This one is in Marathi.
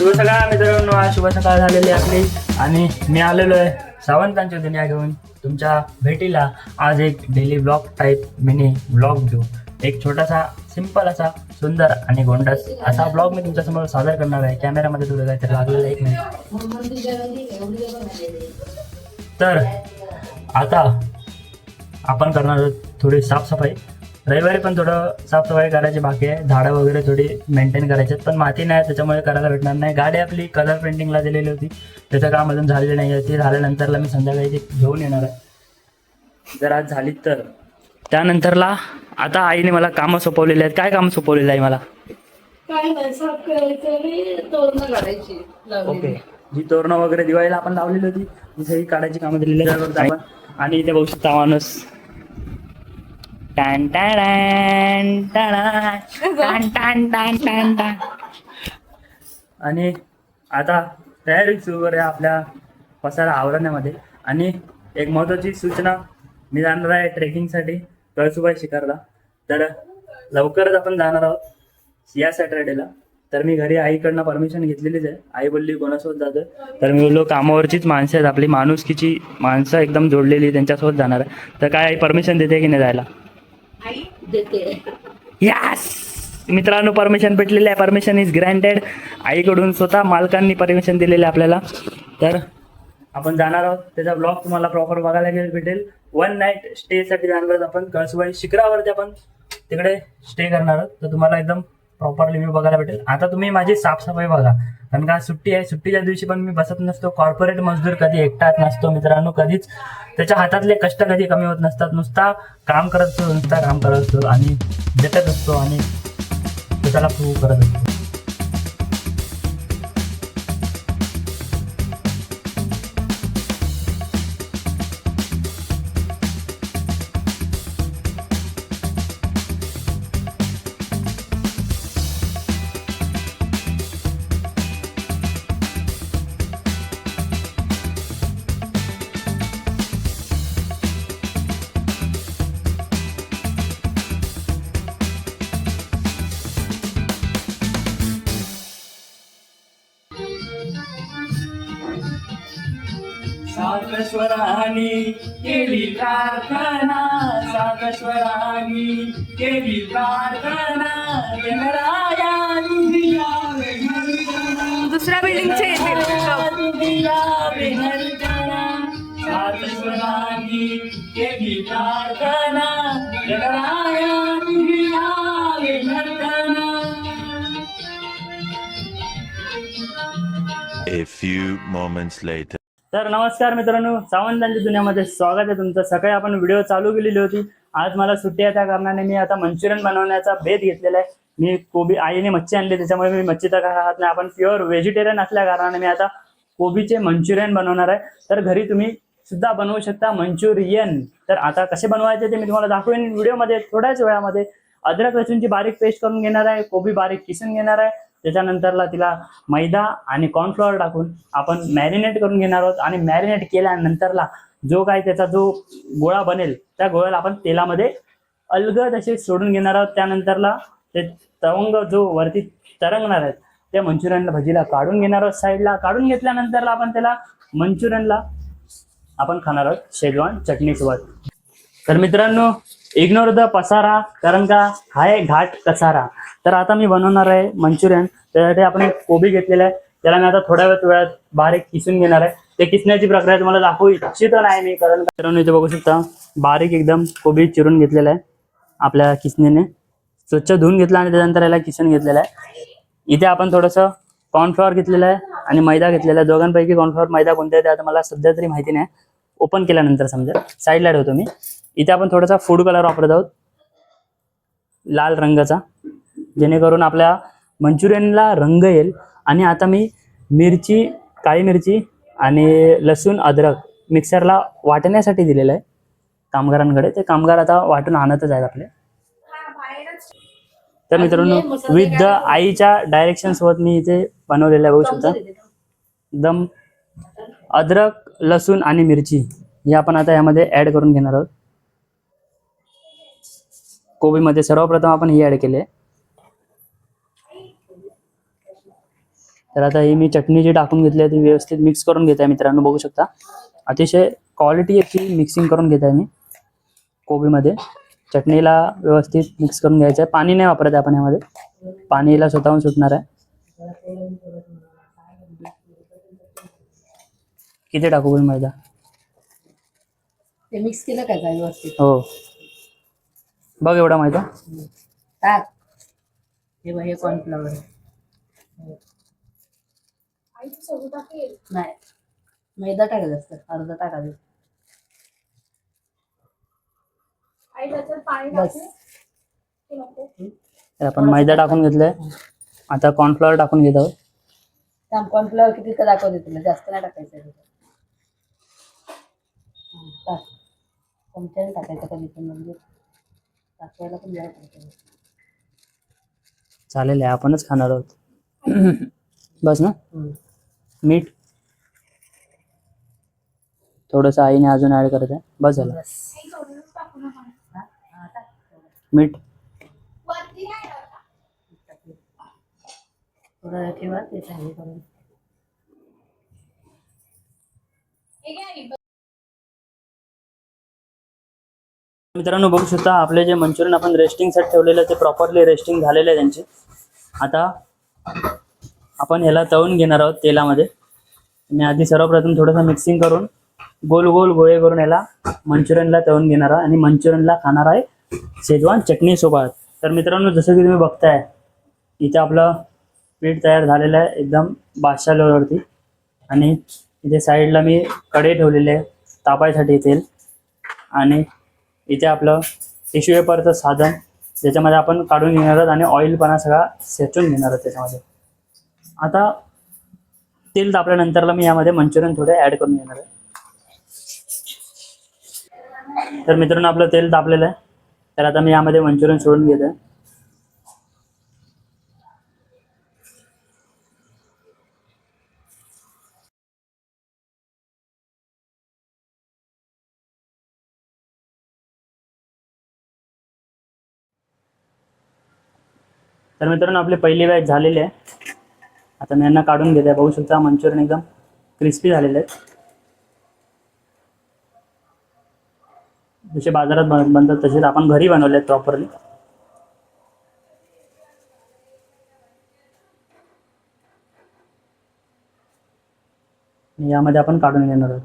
शुभ सकाळ मित्रांनो आज शुभ सकाळ झालेली आपली. आणि मी आलेलो आहे सावंतांची दुनिया घेऊन तुमच्या भेटीला. आज एक daily blog type mini blog घेऊ. एक छोटासा सिंपल असा सुंदर आणि गोंडस असा ब्लॉग मी तुमच्यासमोर सादर करणार आहे. कॅमेरामध्ये थोडं तर लागलेलं आहे एक मिनिट तर आता आपण करणार आहोत थोडी साफसफाई. रविवारी पण थोडं साफसफाई करायची बाकी आहे. झाडं वगैरे थोडी मेंटेन करायची आहेत. पण माती नाही त्याच्यामुळे करायला भेटणार नाही. गाडी आपली कलर पेंटिंगला दिलेली होती. त्याचं काम अजून झालेलं नाही आहे. ते झाल्यानंतरला मी संध्याकाळी ते घेऊन येणार आहे. जर आज झाली तर. त्यानंतरला आता आईने मला कामं सोपवलेली आहेत. काय काम सोपवलेलं आहे मला? ओके. जी तोरणं वगैरे दिवाळीला आपण लावलेली होती सगळी काढायची कामं दिलेली आणि इथे बघू शकता माणूस. टॅन टॅन टॅन टॅन टॅन टॅन टॅन टॅन. आणि आता तयारी सुरू आहे आपल्या पसारा आवरण्यामध्ये. आणि एक महत्त्वाची सूचना मी जाणार आहे ट्रेकिंगसाठी कळसुबाई शिखरला. तर लवकरच आपण जाणार आहोत या सॅटर्डेला. तर मी घरी आईकडनं परमिशन घेतलेलीच आहे. आई बोलली कोणासोबत जातं तर मी बोललो कामावरचीच माणसं आहेत. आपली माणुसकीची माणसं एकदम जोडलेली त्यांच्यासोबत जाणार आहे. तर काय आई परमिशन देते की नाही जायला? आई देते यास मित्रांनो परमिशन भेटलेली आहे. परमिशन इज ग्रँटेड आईकडून स्वतः मालकांनी परमिशन दिलेली आहे आपल्याला. तर आपण जाणार आहोत. त्याचा ब्लॉग तुम्हाला प्रॉपर बघायला गेलं भेटेल. वन नाईट स्टेसाठी जाणार आहोत आपण. कळसुबाई शिखरावरती आपण तिकडे स्टे करणार आहोत. तर तुम्हाला एकदम प्रॉपरली व्ह्यू बघायला भेटेल. आता तुम्ही माझी साफसफाई बघा. कारण का सुट्टी आहे सुट्टीच्या दिवशी पण मी बसत नसतो. कॉर्पोरेट मजदूर कधी एकटाच नसतो मित्रांनो कधीच. त्याच्या हातातले कष्ट कधी कमी होत नसतात. नुसता काम करत असतो नुसता काम करत असतो आणि झटत असतो आणि स्वतःला प्रूव्ह करत असतो. सागश्वरानी केली प्रार्थना सागश्वरानी केली प्रार्थना दुसऱ्या बिल्डिंगचे सागश्वरानी केली प्रार्थना जगराया A few moments later. तर नमस्कार मित्रांनो सावंतांच्या दुनियामध्ये स्वागत आहे तुमचं. सकाळी आपण व्हिडिओ चालू केलेली होती. आज मला सुट्टी आहे त्या कारणाने मी आता मंचुरियन बनवण्याचा भेद घेतलेला आहे. मी कोबी आईने मच्छी आणली त्याच्यामुळे मी मच्छी तर खात नाही. आपण प्युअर व्हेजिटेरियन असल्या कारणाने मी आता कोबीचे मंचुरियन बनवणार आहे. तर घरी तुम्ही सुद्धा बनवू शकता मंचुरियन. तर आता कसे बनवायचे ते मी तुम्हाला दाखवेन. व्हिडिओमध्ये थोड्याच वेळामध्ये. अद्रक लसूणची बारीक पेस्ट करून घेणार आहे. कोबी बारीक किसून घेणार आहे. त्याच्यानंतरला तिला मैदा आणि कॉर्नफ्लॉवर टाकून आपण मॅरिनेट करून घेणार आहोत. आणि मॅरिनेट केल्यानंतरला जो काय त्याचा जो गोळा बनेल त्या गोळ्याला आपण तेलामध्ये अलगद असे सोडून घेणार आहोत. त्यानंतरला ते तवंग जो वरती तरंगणार आहेत त्या मंचुरियनला भजीला काढून घेणार आहोत. साईडला काढून घेतल्यानंतरला आपण त्याला मंचुरियनला आपण खाणार आहोत शेजवान चटणीसोबत. तर मित्रांनो इग्नोर द पसारा कारण का? हा घाट कसारा. तर आता मी बनवणार आहे मंचुरियन. त्यासाठी आपण एक कोबी घेतलेला आहे. त्याला मी आता थोड्या वेळ वेळात बारीक किसून घेणार आहे. ते किसण्याची प्रक्रिया तुम्हाला दाखवू इच्छित नाही मी कारण मित्रांनो इथे बघू शकता बारीक एकदम कोबी चिरून घेतलेला आहे आपल्या किसणीने. स्वच्छ धुवून घेतला आणि त्यानंतर याला किसून घेतलेला आहे. इथे आपण थोडंसं कॉर्नफ्लॉवर घेतलेलं आहे आणि मैदा घेतलेला आहे. दोघांपैकी कॉर्नफ्लॉवर मैदा कोणता आहे ते आता मला सध्या तरी माहिती नाही. ओपन केल्यानंतर समजा. साईडला ठेवतो मी. इथे आपण थोडासा फूड कलर वापरत आहोत. लाल रंगाचा. जेणेकरून आपल्या मंचुरियनला रंग येईल. आणि आता मी मिरची काळी मिरची आणि लसूण अद्रक मिक्सरला वाटण्यासाठी दिलेलं आहे. कामगारांकडे. ते कामगार आता वाटून आणतच आहेत आपले. तर मित्रांनो विथ द आईच्या डायरेक्शन सोबत मी इथे बनवलेलं आहे बघू शकता. एकदम अद्रक लसूण आणि मिरची हे आपण आता यामध्ये ऍड करून घेणार आहोत. कोबीमध्ये सर्वप्रथम आपण हे ऍड केले तर आता ही मी चटणी जी टाकून घेतली आहे ती व्यवस्थित मिक्स करून घेत आहे मित्रांनो बघू शकता. अतिशय क्वालिटी याची मिक्सिंग करून घेत आहे मी कोबीमध्ये. चटणीला व्यवस्थित मिक्स करून घ्यायचं आहे. पाणी नाही वापरत आहे आपण यामध्ये. पाणीला स्वतःहून सुटणार आहे. किती टाकू मैदा? मिक्स केलं काय व्यवस्थित हो. बघ एवढा मैदा टाक. हे बघ हे कॉर्नफ्लॉवर नाही. मैदा टाकायचं असतं. अर्धा टाकायचं. तर आपण मैदा टाकून घेतलाय. आता कॉर्नफ्लॉवर टाकून घेत आहोत. कॉर्नफ्लॉवर किती तर दाखवते तुला. जास्त नाही टाकायचं टाकायचं कधी पण म्हणजे? पण चालेल आहे आपणच खाणार आहोत. बस ना. मीठ. थोडंसं आईने अजून ऍड करत आहे. बस झालं. बस. हा, हा, टाक. मीठ. थोडं ठेवा ते चांगली करून. मित्रांनो बघू शकता आपले जे मंचुरियन आपण रेस्टिंगसाठी ठेवलेले ते प्रॉपरली रेस्टिंग झालेले आहे त्यांचे. आता आपण ह्याला तळून घेणार आहोत तेलामध्ये. मी आधी सर्वप्रथम थोडंसं मिक्सिंग करून गोल गोल गोळे करून ह्याला मंचुरियनला तळून घेणार आहे आणि मंचुरियनला खाणार आहे शेजवान चटणी सोबत. तर मित्रांनो जसं की तुम्ही बघताय इथे आपलं पीठ तयार झालेलं आहे एकदम बादशाह आणि इथे साईडला मी कडे ठेवलेले आहे तापायसाठी तेल. आणि इथे आपलं टिश्यू पेपरचं साधन ज्याच्यामध्ये आपण काढून घेणार आहोत आणि ऑइलपणा सगळा सेचून घेणार आहोत त्याच्यामध्ये. आता तेल तापल्यानंतरला मी यामध्ये मंचुरियन थोडे ॲड करून घेणार आहे. तर मित्रांनो आपलं तेल तापलेलं आहे. तर आता मी यामध्ये मंचुरियन सोडून घेत आहे तर मित्रांनो आपले पहिली बॅच झालेली आहे आता मी यांना काढून घेते. बघू शकता मंचुरियन एकदम क्रिस्पी झालेले आहेत. जसे बाजारात बन- बनतात तसेच आपण घरी बनवले आहेत प्रॉपरली यामध्ये आपण काढून घेणार आहोत.